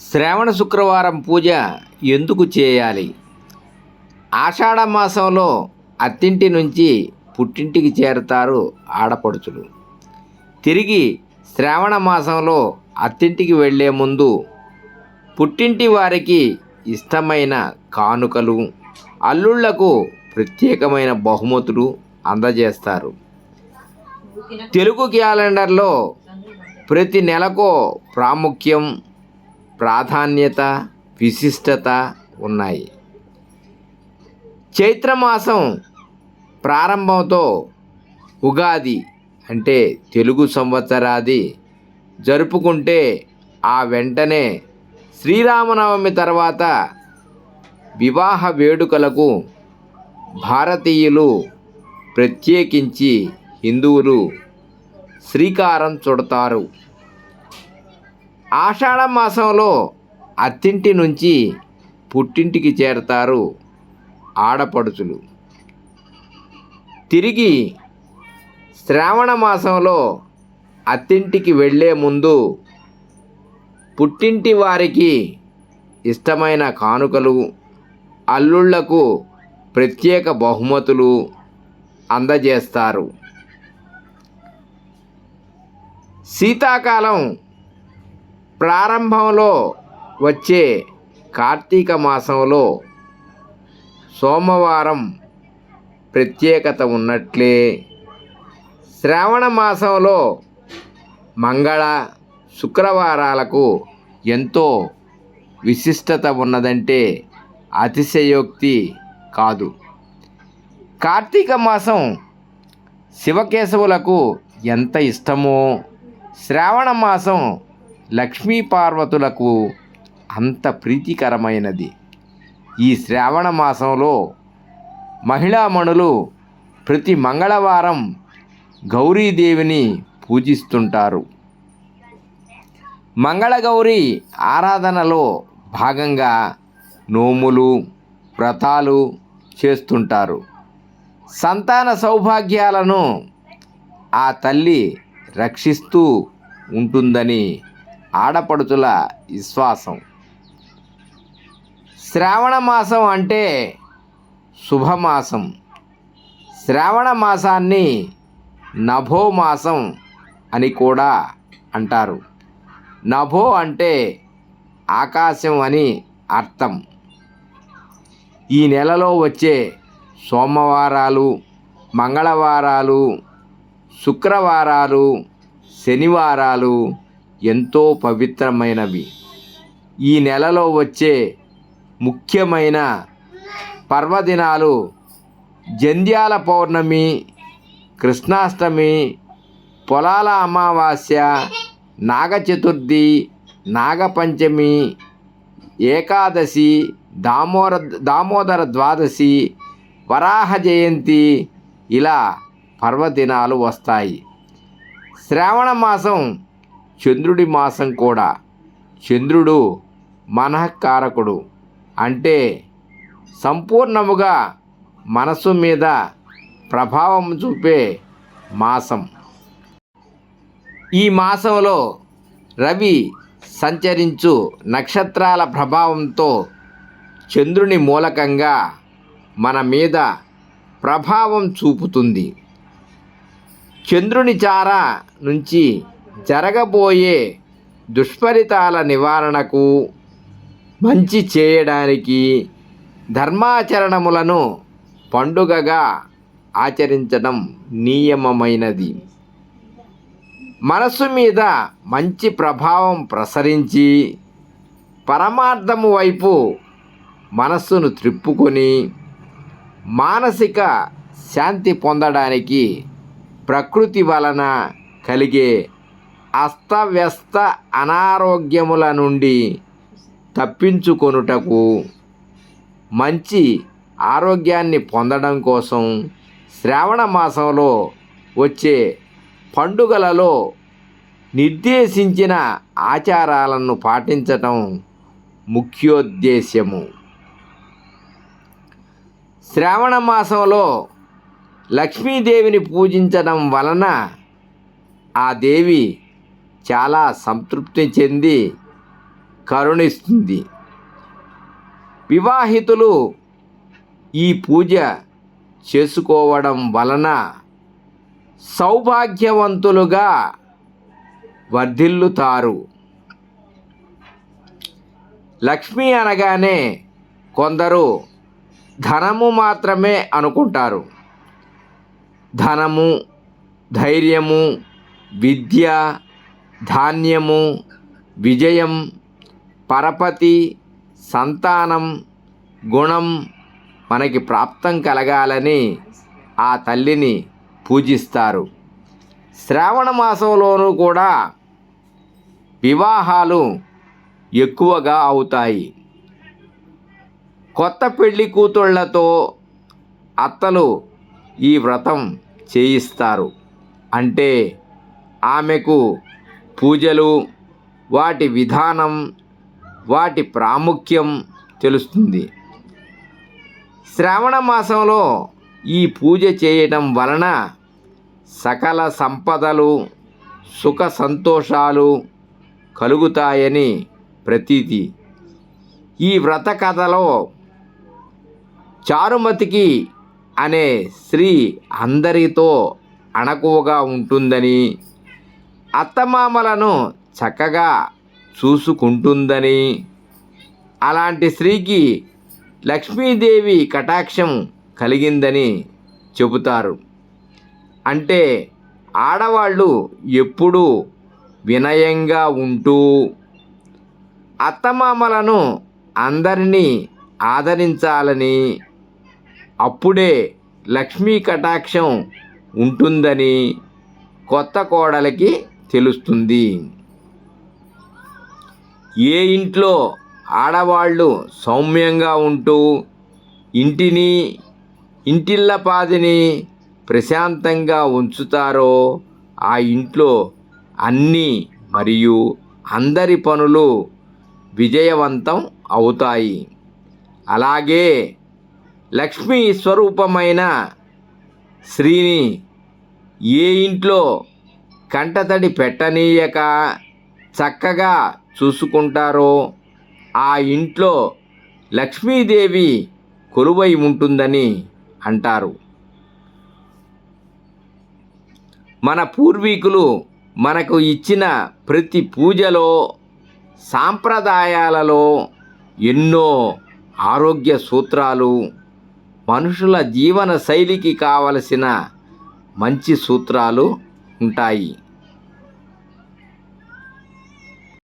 శ్రావణ శుక్రవారం పూజ ఎందుకు చేయాలి? ఆషాఢ మాసంలో అత్తింటి నుంచి పుట్టింటికి చేరుతారు ఆడపడుచులు. తిరిగి శ్రావణ మాసంలో అత్తింటికి వెళ్ళే ముందు పుట్టింటి వారికి ఇష్టమైన కానుకలు అల్లుళ్ళకు ప్రత్యేకమైన బహుమతులు అందజేస్తారు. తెలుగు క్యాలెండర్లో ప్రతి నెలకు ప్రాముఖ్యం ప్రాధాన్యత విశిష్టత ఉన్నాయి. చైత్రమాసం ప్రారంభంతో ఉగాది అంటే తెలుగు సంవత్సరాది జరుపుకుంటే ఆ వెంటనే శ్రీరామనవమి తర్వాత వివాహ వేడుకలకు భారతీయులు ప్రత్యేకించి హిందువులు శ్రీకారం చుడతారు. ఆషాఢ మాసంలో అత్తింటి నుంచి పుట్టింటికి చేరతారు ఆడపడుచులు. తిరిగి శ్రావణ మాసంలో అత్తింటికి వెళ్ళే ముందు పుట్టింటి వారికి ఇష్టమైన కానుకలు అల్లుళ్ళకు ప్రత్యేక బహుమతులు అందజేస్తారు. శీతాకాలం ప్రారంభంలో వచ్చే కార్తీక మాసంలో సోమవారం ప్రత్యేకత ఉన్నట్లే. శ్రావణ మాసంలో మంగళ శుక్రవారాలకు ఎంతో విశిష్టత ఉన్నదంటే అతిశయోక్తి కాదు. కార్తీక మాసం శివకేశవులకు ఎంత ఇష్టమో శ్రావణ మాసం లక్ష్మీ పార్వతులకు అంత ప్రీతికరమైనది. ఈ శ్రావణ మాసంలో మహిళామణులు ప్రతి మంగళవారం గౌరీదేవిని పూజిస్తుంటారు. మంగళగౌరి ఆరాధనలో భాగంగా నోములు వ్రతాలు చేస్తుంటారు. సంతాన సౌభాగ్యాలను ఆ తల్లి రక్షిస్తూ ఉంటుందని ఆడపడుచుల విశ్వాసం. శ్రావణ మాసం అంటే శుభమాసం. శ్రావణ మాసాన్ని నభో మాసం అని కూడా అంటారు. నభో అంటే ఆకాశం అని అర్థం. ఈ నెలలో వచ్చే సోమవారాలు మంగళవారాలు శుక్రవారాలు శనివారాలు ఎంతో పవిత్రమైనవి. ఈ నెలలో వచ్చే ముఖ్యమైన పర్వదినాలు జంధ్యాల పౌర్ణమి కృష్ణాష్టమి పొలాల అమావాస్య నాగ చతుర్థి నాగపంచమి ఏకాదశి దామోర దామోదర ద్వాదశి వరాహ జయంతి ఇలా పర్వదినాలు వస్తాయి. శ్రావణ మాసం చంద్రుడి మాసం కూడా చంద్రుడు మనఃకారకుడు. అంటే సంపూర్ణముగా మనసు మీద ప్రభావం చూపే మాసం. ఈ మాసంలో రవి సంచరించు నక్షత్రాల ప్రభావంతో చంద్రుని మూలకంగా మన మీద ప్రభావం చూపుతుంది. చంద్రుని చార నుంచి జరగబోయే దుష్ఫలితాల నివారణకు మంచి చేయడానికి ధర్మాచరణములను పండుగగా ఆచరించడం నియమమైనది. మనసు మీద మంచి ప్రభావం ప్రసరించి పరమార్థము వైపు మనస్సును త్రిప్పుకొని మానసిక శాంతి పొందడానికి ప్రకృతి వలన కలిగే అస్తవ్యస్త అనారోగ్యముల నుండి తప్పించుకొనుటకు మంచి ఆరోగ్యాన్ని పొందడం కోసం శ్రావణ మాసంలో వచ్చే పండుగలలో నిర్దేశించిన ఆచారాలను పాటించటం ముఖ్యోద్దేశ్యము. శ్రావణ మాసంలో లక్ష్మీదేవిని పూజించడం వలన ఆ దేవి చాలా సంతృప్తి చెంది కరుణిస్తుంది. వివాహితులు ఈ పూజ చేసుకోవడం వలన సౌభాగ్యవంతులుగా వర్ధిల్లుతారు. లక్ష్మి అనగానే కొందరు ధనము మాత్రమే అనుకుంటారు. ధనము ధైర్యము విద్య ధాన్యము విజయం పరపతి సంతానం గుణం మనకి ప్రాప్తం కలగాలని ఆ తల్లిని పూజిస్తారు. శ్రావణ మాసంలోనూ కూడా వివాహాలు ఎక్కువగా అవుతాయి. కొత్త పెళ్ళి కూతుళ్ళతో అత్తలు ఈ వ్రతం చేయిస్తారు. అంటే ఆమెకు పూజలు వాటి విధానం వాటి ప్రాముఖ్యం తెలుస్తుంది. శ్రావణ మాసంలో ఈ పూజ చేయడం వలన సకల సంపదలు సుఖ సంతోషాలు కలుగుతాయని ప్రతీతి. ఈ వ్రత కథలో చారుమతికి అనే స్త్రీ అందరితో అణకువగా ఉంటుందని అత్తమామలను చక్కగా చూసుకుంటుందని. అలాంటి స్త్రీకి లక్ష్మీదేవి కటాక్షం కలిగిందని చెబుతారు. అంటే ఆడవాళ్ళు ఎప్పుడూ వినయంగా ఉంటూ అత్తమామలను అందరినీ ఆదరించాలని అప్పుడే లక్ష్మీ కటాక్షం ఉంటుందని కొత్త కోడలికి తెలుస్తుంది. ఏ ఇంట్లో ఆడవాళ్ళు సౌమ్యంగా ఉంటూ ఇంటిని ఇంటిల్లపాదిని ప్రశాంతంగా ఉంచుతారో ఆ ఇంట్లో అన్నీ మరియు అందరి పనులు విజయవంతం అవుతాయి. అలాగే లక్ష్మీ స్వరూపమైన శ్రీని ఏ ఇంట్లో కంటతడి పెట్టనీయక చక్కగా చూసుకుంటారో ఆ ఇంట్లో లక్ష్మీదేవి కొలువై ఉంటుందని అంటారు. మన పూర్వీకులు మనకు ఇచ్చిన ప్రతి పూజలో సాంప్రదాయాలలో ఎన్నో ఆరోగ్య సూత్రాలు మనుషుల జీవన శైలికి కావలసిన మంచి సూత్రాలు ఉంటాయి.